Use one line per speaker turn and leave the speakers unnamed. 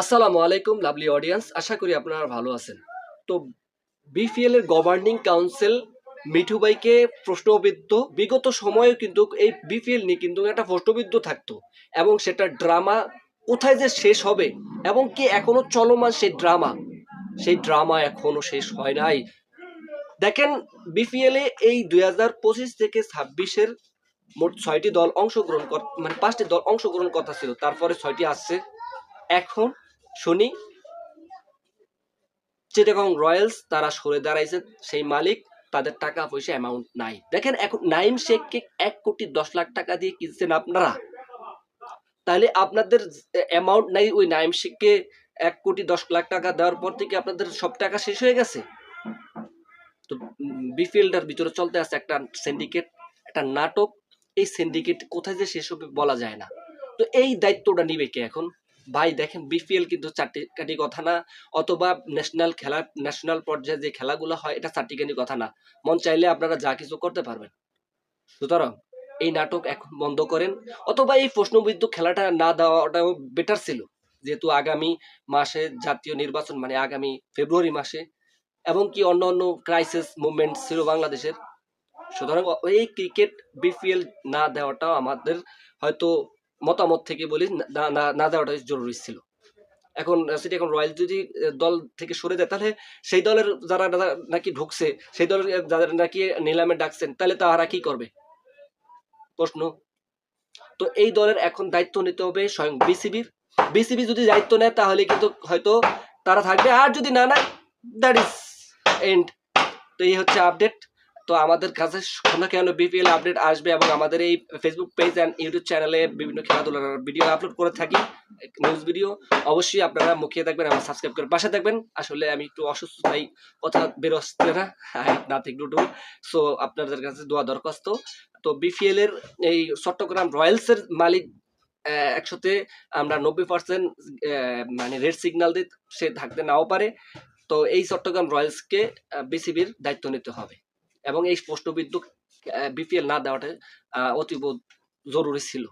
আসসালামু আলাইকুম lovely audience আশা করি আপনারা ভালো আছেন। তো বিপিএল এর গভর্নিং কাউন্সিল মিঠুবাইকে প্রশ্নবিদ্ধ। বিগত সময়ে কিন্তু এই বিপিএল নিয়ে কিন্তু একটা প্রশ্নবিদ্ধ থাকতো। এবং সেটা ড্রামা কোথায় যে শেষ হবে এবং কি এখনও চলমান সেই ড্রামা সেই ড্রামা এখনও শেষ হয় নাই। দেখেন বিপিএল এ এই দুই হাজার পঁচিশ থেকে ছাব্বিশের মোট ছয়টি দল অংশগ্রহণ কর মানে পাঁচটি দল অংশগ্রহণ কথা ছিল। তারপরে ছয়টি আসছে। এখন শুনি। চিটাগং রয়্যালস, তারা সরে দাঁড়াইছে। সেই মালিক, তাদের টাকা পয়সা অ্যামাউন্ট নাই। দেখেন, এখন নাইম শেখকে এক কোটি দশ লাখ টাকা দিয়ে কিনছেন আপনারা। তাহলে আপনাদের অ্যামাউন্ট নাই ওই নাইম শেখকে এক কোটি দশ লাখ টাকা দেওয়ার পর থেকে আপনাদের সব টাকা শেষ হয়ে গেছে? তো বিপিএলটার ভিতরে চলতে আছে একটা সিন্ডিকেট একটা নাটক। এই সিন্ডিকেট কোথায় যে শেষ হবে বলা যায় না। তো এই দায়িত্বটা নিবে কে এখন? ভাই দেখেন বিপিএল কিন্তু চারটিকানি কথা না, অথবা ন্যাশনাল খেলা ন্যাশনাল পর্যায়ে যে খেলাগুলো হয়, এটা চারটিকানি কথা না। মন চাইলে আপনারা যা কিছু করতে পারবেন। সুতরাং এই নাটক এখন বন্ধ করেন, অথবা এই প্রশ্নবিদ্ধ খেলাটা না দেওয়াটাও বেটার ছিল। যেহেতু আগামী মাসে জাতীয় নির্বাচন মানে আগামী ফেব্রুয়ারি মাসে, এবং কি অন্য অন্য ক্রাইসিস মুভমেন্ট ছিল বাংলাদেশের। সুতরাং এই ক্রিকেট বিপিএল না দেওয়াটাও আমাদের হয়তো মতামত থেকে বলি, না দেওয়াটাই জরুরি ছিল। এখন সেটি, এখন রয়্যাল যদি দল থেকে সরে যায়, তাহলে সেই দলের যারা নাকি ঢুকছে, সেই দলের যারা নাকি নিলামে ডাকছেন, তাহলে তারা কি করবে? প্রশ্ন। তো এই দলের এখন দায়িত্ব নিতে হবে স্বয়ং বিসিবির। বিসিবি যদি দায়িত্ব নেয়, তাহলে কিন্তু হয়তো তারা থাকবে। আর যদি না নেয় দ্যাট ইজ এন্ড তো এই হচ্ছে আপডেট তো আমাদের কাছে কোনো কেন বিপিএল আপডেট আসবে এবং আমাদের এই ফেসবুক পেজ অ্যান্ড ইউটিউব চ্যানেলে বিভিন্ন খেলাধুলার ভিডিও আপলোড করে থাকি নিউজ ভিডিও অবশ্যই আপনারা মুখিয়ে থাকবেন এবং সাবস্ক্রাইব করে পাশে থাকবেন। আসলে আমি একটু অসুস্থ, তাই কথা বেরোচ্ছে না নাথিং টু ডু সো আপনাদের কাছে দোয়া দরখাস্ত। তো বিপিএল এর এই চট্টগ্রাম রয়্যালসের মালিক একসাথে আমরা নব্বই পার্সেন্ট মানে রেড সিগন্যাল দিই সে থাকতে নাও পারে। তো এই চট্টগ্রাম রয়্যালসকে বিসিবির দায়িত্ব নিতে হবে। এবং এই প্রশ্নবিদ্ধ বিপিএল না দেওয়াটা অতীব জরুরি ছিল।